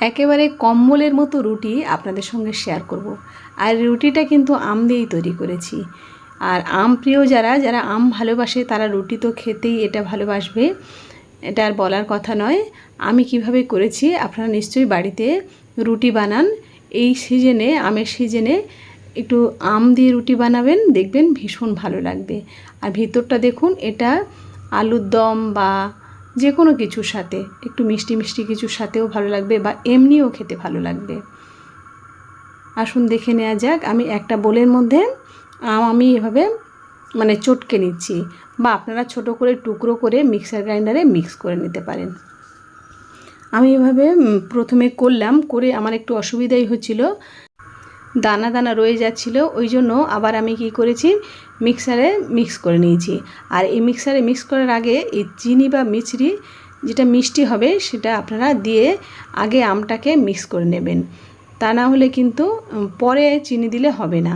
একেবারে কম্বলের মতো রুটি আপনাদের সঙ্গে শেয়ার করব। আর রুটিটা কিন্তু আম দিয়েই তৈরি করেছি। আর আম প্রিয় যারা যারা আম ভালোবাসে তারা রুটি তো খেতেই এটা ভালোবাসবে। এটা আর বলার কথা নয়। আমি কীভাবে করেছি আপনারা নিশ্চয়ই বাড়িতে রুটি বানান। এই সিজনে, আমের সিজনে একটু আম দিয়ে রুটি বানাবেন, দেখবেন ভীষণ ভালো লাগবে। আর ভিতরটা দেখুন, এটা আলুর দম বা যে কোনো কিছুর সাথে, একটু মিষ্টি মিষ্টি কিছুর সাথেও ভালো লাগবে বা এমনিও খেতে ভালো লাগবে। আসুন দেখে নেওয়া যাক, আমি একটা বোলের মধ্যে আম এভাবে মানে চটকে নিচ্ছি বা আপনারা ছোট করে টুকরো করে মিক্সার গ্রাইন্ডারে মিক্স করে নিতে পারেন। আমি এভাবে প্রথমে করলাম, করে আমার একটু অসুবিধাই হচ্ছিল দানা দানা রয়ে যাচ্ছিল, ওই জন্য আবার আমি কি করেছি মিক্সারে মিক্স করে নিয়েছি। আর এই মিক্সারে মিক্স করার আগে এই চিনি বা মিছরি যেটা মিষ্টি হবে সেটা আপনারা দিয়ে আগে আমটাকে মিক্স করে নেবেন। তা না হলে কিন্তু পরে চিনি দিলে হবে না।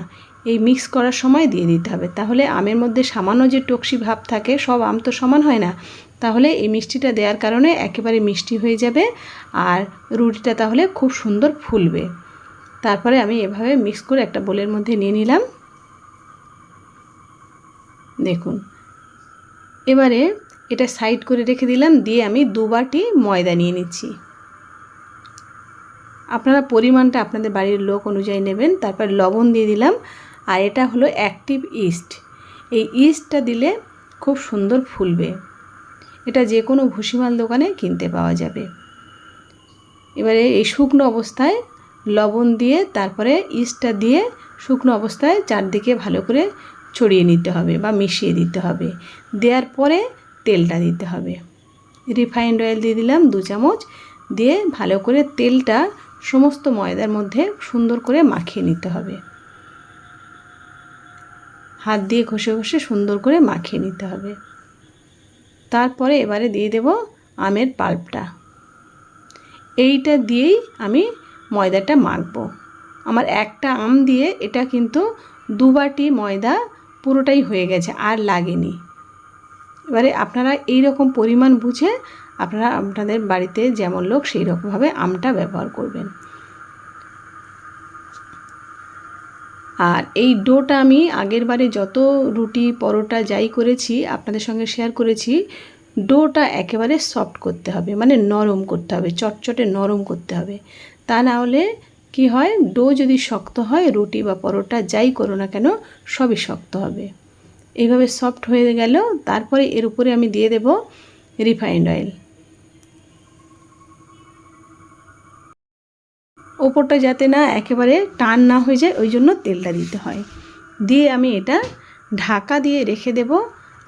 এই মিক্স করার সময় দিয়ে দিতে হবে। তাহলে আমের মধ্যে সামান্য যে টকসি ভাব থাকে, সব আম তো সমান হয় না। তাহলে এই মিষ্টিটা দেওয়ার কারণে একেবারে মিষ্টি হয়ে যাবে আর রুটিটা তাহলে খুব সুন্দর ফুলবে। তারপরে আমি এভাবে মিক্স করে একটা বোলের মধ্যে নিয়ে নিলাম। দেখুন, এবারে এটা সাইড করে রেখে দিলাম, দিয়ে আমি দু বাটি ময়দা নিয়ে নিচ্ছি। আপনারা পরিমাণটা আপনাদের বাড়ির লোক অনুযায়ী নেবেন, তারপর লবণ দিয়ে দিলাম, আর এটা হলো অ্যাক্টিভ ইস্ট এই ইস্টটা দিলে খুব সুন্দর ফুলবে। এটা যে কোনো ভুসিমাল দোকানে কিনতে পাওয়া যাবে। এবারে এই শুকনো অবস্থায় লবণ দিয়ে তারপরে ইস্টটা দিয়ে শুকনো অবস্থায় চারদিকে ভালো করে ছড়িয়ে নিতে হবে বা মিশিয়ে দিতে হবে। দেওয়ার পরে তেলটা দিতে হবে। রিফাইন্ড অয়েল দিয়ে দিলাম দু চামচ। দিয়ে ভালো করে তেলটা সমস্ত ময়দার মধ্যে সুন্দর করে মাখিয়ে নিতে হবে। হাত দিয়ে ঘষে ঘষে সুন্দর করে মাখিয়ে নিতে হবে। তারপরে এবারে দিয়ে দেব আমের পাল্পটা। এইটা দিয়েই আমি ময়দাটা মাখবো। আমার একটা আম দিয়ে এটা কিন্তু দু বাটি ময়দা পুরোটাই হয়ে গেছে, আর লাগেনি। এবারে আপনারা এই রকম পরিমাণ বুঝে আপনারা আপনাদের বাড়িতে যেমন লোক সেই রকমভাবে আমটা ব্যবহার করবেন। আর এই ডোটা আমি আগের বারে যত রুটি, পরোটা যাই করেছি, আপনাদের সঙ্গে শেয়ার করেছি, ডোটা একেবারে সফট করতে হবে মানে নরম করতে হবে, চটচটে নরম করতে হবে। তা না হলে কি হয়? ডো যদি শক্ত হয়, রুটি বা পরোটা যাই করো না কেন, সবই শক্ত হবে। এইভাবে সফট হয়ে গেল। তারপরে এর উপরে আমি দিয়ে দেব রিফাইন্ড অয়েল। ওপরটা যাতে না একেবারে টান না হয়ে যায়, ওই জন্য তেলটা দিতে হয়। দিয়ে আমি এটা ঢাকা দিয়ে রেখে দেব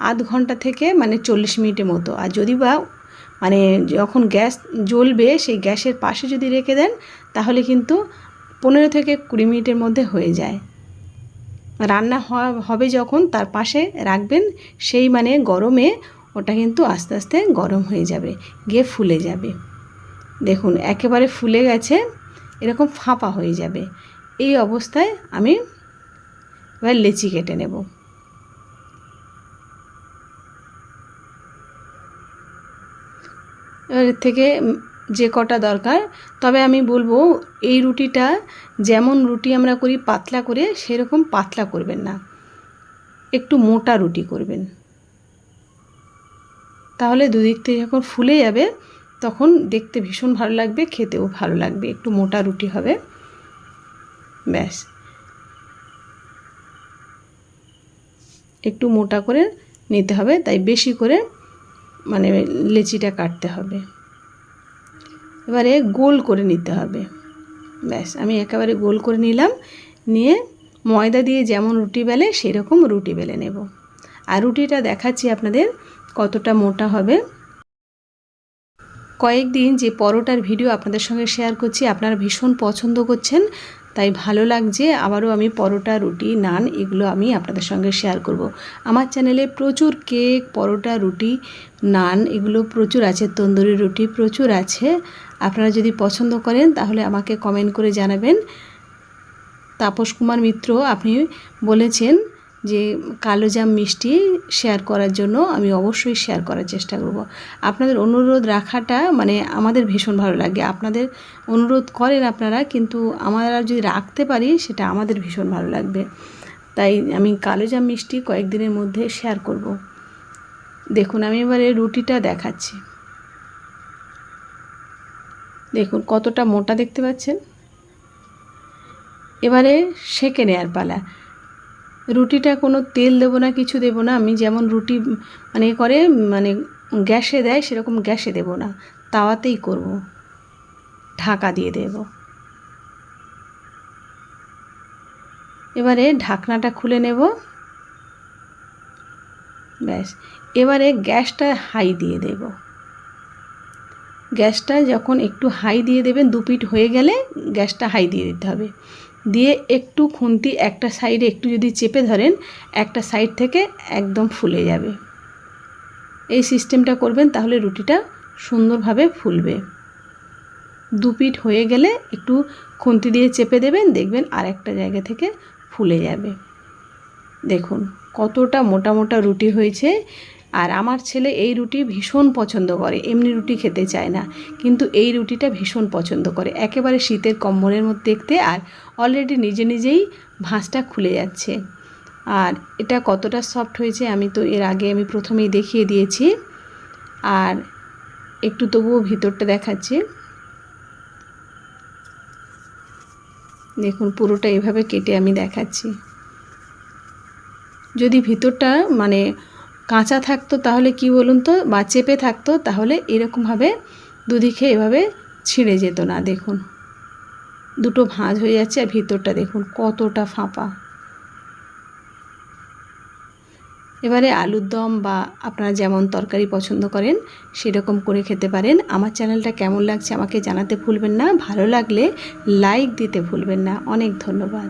আধ ঘণ্টা থেকে মানে চল্লিশ মিনিটের মতো। আর যদি বা মানে যখন গ্যাস জ্বলবে, সেই গ্যাসের পাশে যদি রেখে দেন, তাহলে কিন্তু পনেরো থেকে কুড়ি মিনিটের মধ্যে হয়ে যায়। রান্না হবে যখন তার পাশে রাখবেন, সেই মানে গরমে ওটা কিন্তু আস্তে আস্তে গরম হয়ে যাবে, গিয়ে ফুলে যাবে। দেখুন, একেবারে ফুলে গেছে, এরকম ফাঁপা হয়ে যাবে। এই অবস্থায় আমি এবার লেচি কেটে নেব। এর থেকে যে কটা দরকার, তবে আমি বলব এই রুটিটা যেমন রুটি আমরা করি পাতলা করে, সেরকম পাতলা করবেন না। একটু মোটা রুটি করবেন। তাহলে দুদিক থেকে যখন ফুলে যাবে, তখন দেখতে ভীষণ ভালো লাগবে, খেতেও ভালো লাগবে, একটু মোটা রুটি হবে। ব্যাস। একটু মোটা করে নিতে হবে, তাই বেশি করে মানে লেচিটা কাটতে হবে। এবারে গোল করে নিতে হবে। ব্যাস, আমি একেবারে গোল করে নিলাম। নিয়ে ময়দা দিয়ে যেমন রুটি বেলে, সেরকম রুটি বেলে নেব। আর রুটিটা দেখাচ্ছি আপনাদের কতটা মোটা হবে। কয়েকদিন যে পরোটার ভিডিও আপনাদের সঙ্গে শেয়ার করছি, আপনারা ভীষণ পছন্দ করছেন। তাই ভালো লাগছে, আবারও আমি পরোটা, রুটি, নান এগুলো আমি আপনাদের সঙ্গে শেয়ার করব। আমার চ্যানেলে প্রচুর কেক পরোটা, রুটি, নান এগুলো প্রচুর আছে, তন্দুরি রুটি প্রচুর আছে আপনারা যদি পছন্দ করেন তাহলে আমাকে কমেন্ট করে জানাবেন তাপস কুমার মিত্র আপনি বলেছেন যে কালো জাম মিষ্টি শেয়ার করার জন্য আমি অবশ্যই শেয়ার করার চেষ্টা করব। আপনাদের অনুরোধ রাখাটা মানে আমাদের ভীষণ ভালো লাগে। আপনাদের অনুরোধ করেন আপনারা, কিন্তু আমরা যদি রাখতে পারি, সেটা আমাদের ভীষণ ভালো লাগবে। তাই আমি কালো জাম মিষ্টি কয়েকদিনের মধ্যে শেয়ার করব। দেখুন, আমি এবারে রুটিটা দেখাচ্ছি। দেখুন, কতটা মোটা দেখতে পাচ্ছেন? এবারে সেঁকে নেয়ার পালা। রুটিটা কোনো তেল দেবো না, কিছু দেবো না। আমি যেমন রুটি মানে করে মানে গ্যাসে দেয়, সেরকম গ্যাসে দেবো না। তাওয়াতেই করব। ঢাকা দিয়ে দেব। এবারে ঢাকনাটা খুলে নেব। ব্যাস। এবারে গ্যাসটা হাই দিয়ে দেব। গ্যাসটা যখন একটু হাই দিয়ে দেবেন, দু পিঠ হয়ে গেলে গ্যাসটা হাই দিয়ে দিতে হবে। দিয়ে একটু খুন্তি একটা সাইডে একটু যদি চেপে ধরেন, একটা সাইড থেকে একদম ফুলে যাবে। এই সিস্টেমটা করবেন তাহলে রুটিটা সুন্দরভাবে ফুলবে। দু পিঠ হয়ে গেলে একটু খুন্তি দিয়ে চেপে দেবেন, দেখবেন আর একটা জায়গা থেকে ফুলে যাবে। দেখুন কতটা মোটা মোটা রুটি হয়েছে। আর আমার ছেলে এই রুটি ভীষণ পছন্দ করে, এমনি রুটি খেতে চায় না। কিন্তু এই রুটিটা ভীষণ পছন্দ করে, একেবারে শীতের কম্বলের মধ্যে দেখতে আর অলরেডি নিজে নিজেই ভাঁজটা খুলে যাচ্ছে। আর এটা কতটা সফট হয়েছে আমি তো এর আগে আমি প্রথমেই দেখিয়ে দিয়েছি। আর একটু তবুও ভিতরটা দেখাচ্ছি। দেখুন, পুরোটা এভাবে কেটে আমি দেখাচ্ছি। যদি ভিতরটা মানে কাঁচা থাকতো তাহলে কি বলুন তো বা চেপে থাকতো তাহলে এরকমভাবে দুদিকে এভাবে ছিঁড়ে যেত না, দেখুন। দুটো ভাঁজ হয়ে যাচ্ছে আর ভিতরটা দেখুন কতটা ফাঁপা। এবারে আলুর দম বা আপনারা যেমন তরকারি পছন্দ করেন সেরকম করে খেতে পারেন। আমার চ্যানেলটা কেমন লাগছে আমাকে জানাতে ভুলবেন না। ভালো লাগলে লাইক দিতে ভুলবেন না। অনেক ধন্যবাদ।